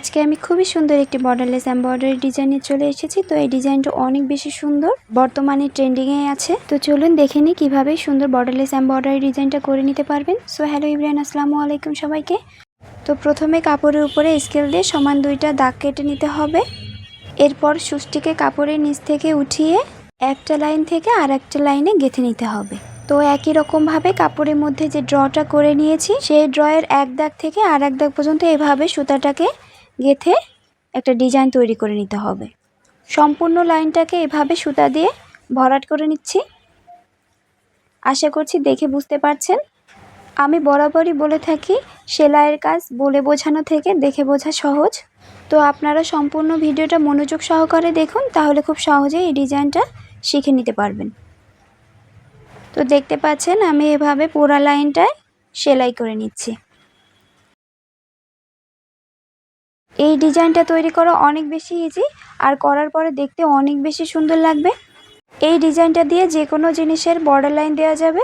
আজকে আমি খুবই সুন্দর একটি বর্ডারলেস এমব্রয়ডারি ডিজাইনে চলে এসেছি। তো এই ডিজাইনটা অনেক বেশি সুন্দর। বর্তমানে ট্রেন্ডিংয়ে আছে। তো চলুন দেখে নিই কীভাবে সুন্দর বর্ডারলেস এমব্রয়ডারি ডিজাইনটা করে নিতে পারবেন। সো হ্যালো ইব্রাহিম আসসালামু আলাইকুম সবাইকে। তো প্রথমে কাপড়ের উপরে স্কেল দিয়ে সমান দুইটা দাগ কেটে নিতে হবে। এরপর সুষ্টিকে কাপড়ের নিচ থেকে উঠিয়ে একটা লাইন থেকে আর একটা লাইনে গেঁথে নিতে হবে। তো একই রকমভাবে কাপড়ের মধ্যে যে ড্রটা করে নিয়েছি, সেই ড্রয়ের এক দাগ থেকে আর এক দাগ পর্যন্ত এভাবে সুতাটাকে গেথে একটা ডিজাইন তৈরি করে নিতে হবে। সম্পূর্ণ লাইনটাকে এভাবে সুতা দিয়ে ভরাট করে নিচ্ছি। আশা করছি দেখে বুঝতে পারছেন। আমি বরাবরই বলে থাকি, সেলাইয়ের কাজ বলে বোঝানো থেকে দেখে বোঝা সহজ। তো আপনারা সম্পূর্ণ ভিডিওটা মনোযোগ সহকারে দেখুন, তাহলে খুব সহজেই এই ডিজাইনটা শিখে নিতে পারবেন। তো দেখতে পাচ্ছেন, আমি এভাবে পুরা লাইনটায় সেলাই করে নিচ্ছি। এই ডিজাইনটা তৈরি করা অনেক বেশি ইজি আর করার পরে দেখতে অনেক বেশি সুন্দর লাগবে। এই ডিজাইনটা দিয়ে যে কোনো জিনিসের বর্ডার লাইন দেওয়া যাবে।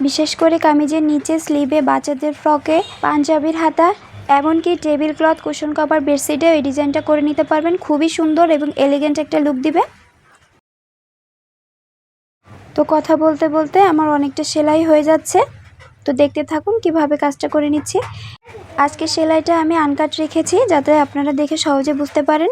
বিশেষ করে কামিজের নিচে স্লিভে বাচ্চাদের ফ্রকে পাঞ্জাবির হাতা, এমনকি টেবিল ক্লথ কুশন কভার বেডশিটেও এই ডিজাইনটা করে নিতে পারবেন। খুবই সুন্দর এবং এলিগেন্ট একটা লুক দিবে। তো কথা বলতে বলতে আমার অনেকটা সেলাই হয়ে যাচ্ছে। তো দেখতে থাকুন কীভাবে কাজটা করে নিচ্ছি। আজকে সেলাইটা আমি আনকাট রেখেছি যাতে আপনারা দেখে সহজে বুঝতে পারেন।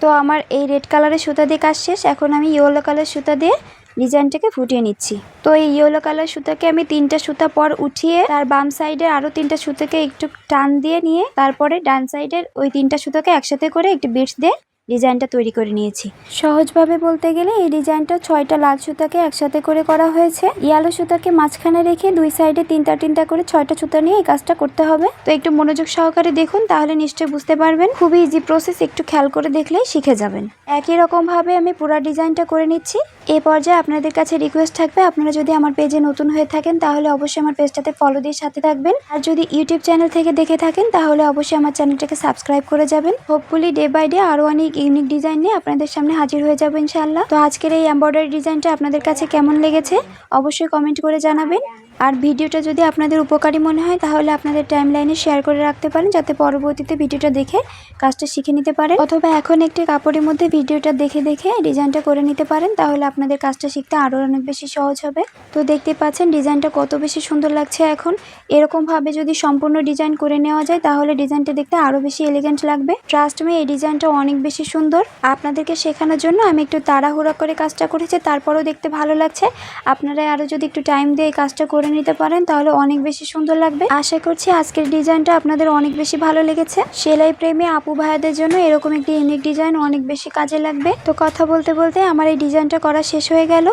তো আমার এই রেড কালারের সুতা দিয়ে কাজ শেষ। এখন আমি ইয়েলো কালার সুতা দিয়ে ডিজাইনটাকে ফুটিয়ে নিচ্ছি। তো এই ইয়েলো কালার সুতাকে আমি তিনটা সুতা পর উঠিয়ে তার বাম সাইডে আরও তিনটা সুতাকে একটু টান দিয়ে নিয়ে তারপরে ডান সাইডের ওই তিনটা সুতাকে একসাথে করে একটি বিটস দিয়ে ডিজাইনটা তৈরি করে নিয়েছি। সহজভাবে বলতে গেলে এই ডিজাইনটা ছয়টা লাল সুতাকে একসাথে করে করা হয়েছে। ইয়ালো সুতাকে মাঝখানে রেখে দুই সাইডে তিনটা তিনটা করে ছয়টা সুতা নিয়ে এই কাজটা করতে হবে। তো একটু মনোযোগ সহকারে দেখুন, তাহলে নিশ্চয়ই বুঝতে পারবেন। খুবই ইজি প্রসেস একটু খেয়াল করে দেখলেই শিখে যাবেন। একই রকমভাবে আমি পুরা ডিজাইনটা করে নিচ্ছি। এই পর্যায়ে আপনাদের কাছে রিকোয়েস্ট থাকবে, আপনারা যদি আমার পেজে নতুন হয়ে থাকেন, তাহলে অবশ্যই আমার পেজটাতে ফলো দিয়ে সাথে থাকবেন। আর যদি ইউটিউব চ্যানেল থেকে দেখে থাকেন, তাহলে অবশ্যই আমার চ্যানেলটাকে সাবস্ক্রাইব করে যাবেন। হোপফুলি ডে বাই ডে আরও অনেক ইউনিক ডিজাইন নিয়ে আপনাদের সামনে হাজির হয়ে যাব ইনশাআল্লাহ। তো আজকের এই এম্ব্রয়ডারি ডিজাইনটা আপনাদের কাছে কেমন লেগেছে অবশ্যই কমেন্ট করে জানাবেন। আর ভিডিওটা যদি আপনাদের উপকারী মনে হয়, তাহলে আপনাদের টাইম লাইনে শেয়ার করে রাখতে পারেন, যাতে পরবর্তীতে ভিডিওটা দেখে কাজটা শিখে নিতে পারেন। অথবা এখন একটি কাপড়ের মধ্যে ভিডিওটা দেখে দেখে ডিজাইনটা করে নিতে পারেন, তাহলে আপনাদের কাজটা শিখতে আরও অনেক বেশি সহজ হবে। তো দেখতে পাচ্ছেন ডিজাইনটা কত বেশি সুন্দর লাগছে এখন। এরকমভাবে যদি সম্পূর্ণ ডিজাইন করে নেওয়া যায়, তাহলে ডিজাইনটা দেখতে আরও বেশি এলিগেন্ট লাগবে। ট্রাস্ট মি এই ডিজাইনটা অনেক বেশি সুন্দর। আপনাদেরকে শেখানোর জন্য আমি একটু তাড়াহুড়া করে কাজটা করেছি, তারপরেও দেখতে ভালো লাগছে। আপনারা আরও যদি একটু টাইম দিয়ে কাজটা করে নিতে পারেন, তাহলে অনেক বেশি সুন্দর লাগবে। আশা করছি আজকের ডিজাইনটা আপনাদের অনেক বেশি ভালো লেগেছে। সেলাই প্রেমী আপু ভাইয়াদের জন্য এরকম একটি ইউনিক ডিজাইন অনেক বেশি কাজে লাগবে। তো কথা বলতে বলতে আমার এই ডিজাইনটা করা শেষ হয়ে গেল।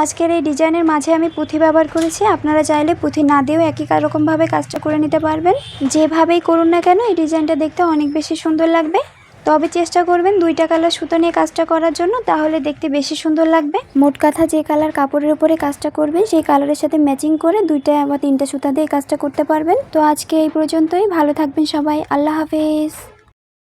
আজকের এই ডিজাইনের মাঝে আমি পুঁথি ব্যবহার করেছি। আপনারা চাইলে পুঁথি না দিয়েও একই রকমভাবে কাজটা করে নিতে পারবেন। যেভাবেই করুন না কেন, এই ডিজাইনটা দেখতে অনেক বেশি সুন্দর লাগবে। তবে চেষ্টা করবেন দুইটা কালার সুতো নিয়ে কাজটা করার জন্য, তাহলে দেখতে বেশি সুন্দর লাগবে। মোট কথা যে কালার কাপড়ের উপরে কাজটা করবেন, সেই কালারের সাথে ম্যাচিং করে দুইটা বা তিনটা সুতা দিয়ে কাজটা করতে পারবেন। তো আজকে এই পর্যন্তই, ভালো থাকবেন সবাই, আল্লাহ হাফেজ।